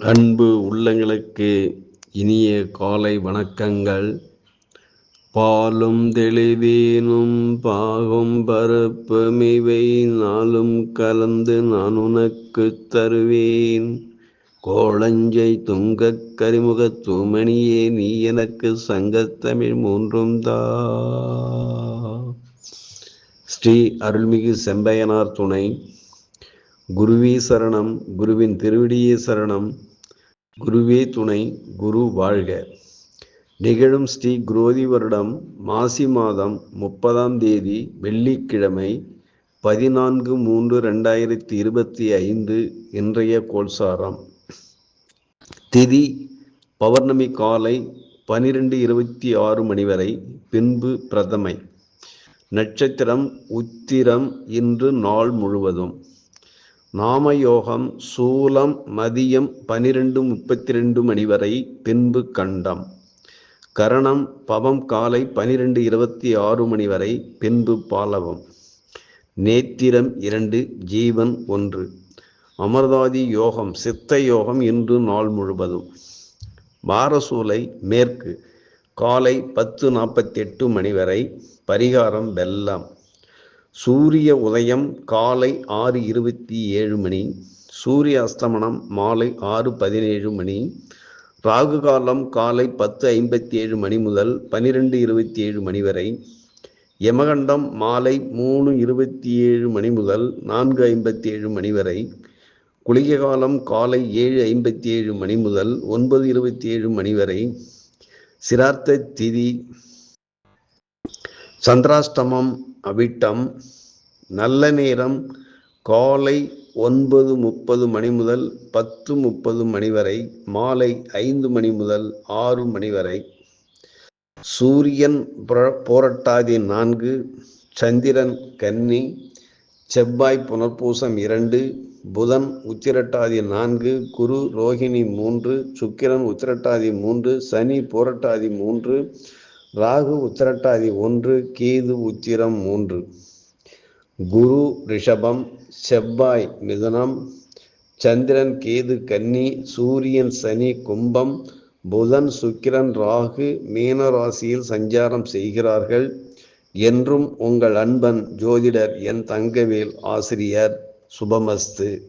அன்பு உள்ளங்களுக்கு இனிய காலை வணக்கங்கள். பாலும் தெளிவேனும் பாகும் பரப்புமிவை நாளும் கலந்து நான் உனக்கு தருவேன். கோளஞ்சை துங்கக் கரிமுக தூமணியே நீ எனக்கு சங்கத்தமிழ் மூன்றும் தா. ஸ்ரீ அருள்மிகு செம்பையனார் துணை. குருவி சரணம் குருவின் திருவிடியே சரணம். குருவே துணை குரு வாழ்க. நிகழும் ஸ்ரீ குரோதி வருடம் மாசி மாதம் முப்பதாம் தேதி வெள்ளிக்கிழமை பதினான்கு மூன்று ரெண்டாயிரத்தி இருபத்தி ஐந்து இன்றைய கோல்சாரம். திதி பௌர்ணமி காலை பனிரெண்டு இருபத்தி ஆறு மணி வரை பின்பு பிரதமை. நட்சத்திரம் உத்திரம் இன்று நாள் முழுவதும். நாமயோகம் சூலம் மதியம் பனிரெண்டு முப்பத்தி ரெண்டு மணி வரை பின்பு கண்டம். கரணம் பவம் காலை பனிரெண்டு இருபத்தி ஆறு மணி வரை பின்பு பாலவம். நேத்திரம் இரண்டு ஜீவன் ஒன்று. அமர்தாதி யோகம் சித்த யோகம் இன்று நாள் முழுவதும். பாரசூலை மேற்கு காலை பத்து நாற்பத்தி எட்டு மணி வரை பரிகாரம் வெல்லம் சூரிய உதயம் காலை ஆறு இருபத்தி ஏழு மணி சூரிய அஸ்தமனம் மாலை ஆறு பதினேழு மணி ராகு காலம் காலை பத்து ஐம்பத்தி ஏழு மணி முதல் பனிரெண்டு இருபத்தி ஏழு மணி வரை யமகண்டம் மாலை மூணு இருபத்தி ஏழு மணி முதல் நான்கு ஐம்பத்தி ஏழு மணி வரை குளிகை காலம் காலை ஏழு ஐம்பத்தி ஏழு மணி முதல் ஒன்பது இருபத்தி ஏழு மணி வரை சிரார்த்த திதி சந்திராஷ்டமம் அவிட்டம் நல்ல நேரம் காலை ஒன்பது முப்பது மணி முதல் பத்து முப்பது மணி வரை மாலை ஐந்து மணி முதல் ஆறு மணி வரை. சூரியன் போரட்டாதி நான்கு சந்திரன் கன்னி செவ்வாய் புனர்பூசம் இரண்டு புதன் உத்திரட்டாதி நான்கு குரு ரோஹிணி மூன்று சுக்கிரன் உத்திரட்டாதி மூன்று சனி போரட்டாதி மூன்று ராகு உத்திரட்டாதி ஒன்று கேது உத்திரம் மூன்று. குரு ரிஷபம் செவ்வாய் மிதுனம் சந்திரன் கேது கன்னி சூரியன் சனி கும்பம் புதன் சுக்கிரன் ராகு மீன ராசியில் சஞ்சாரம் செய்கிறார்கள். என்றும் உங்கள் அன்பன் ஜோதிடர் என் தங்கவேல் ஆசிரியர் சுபமஸ்து.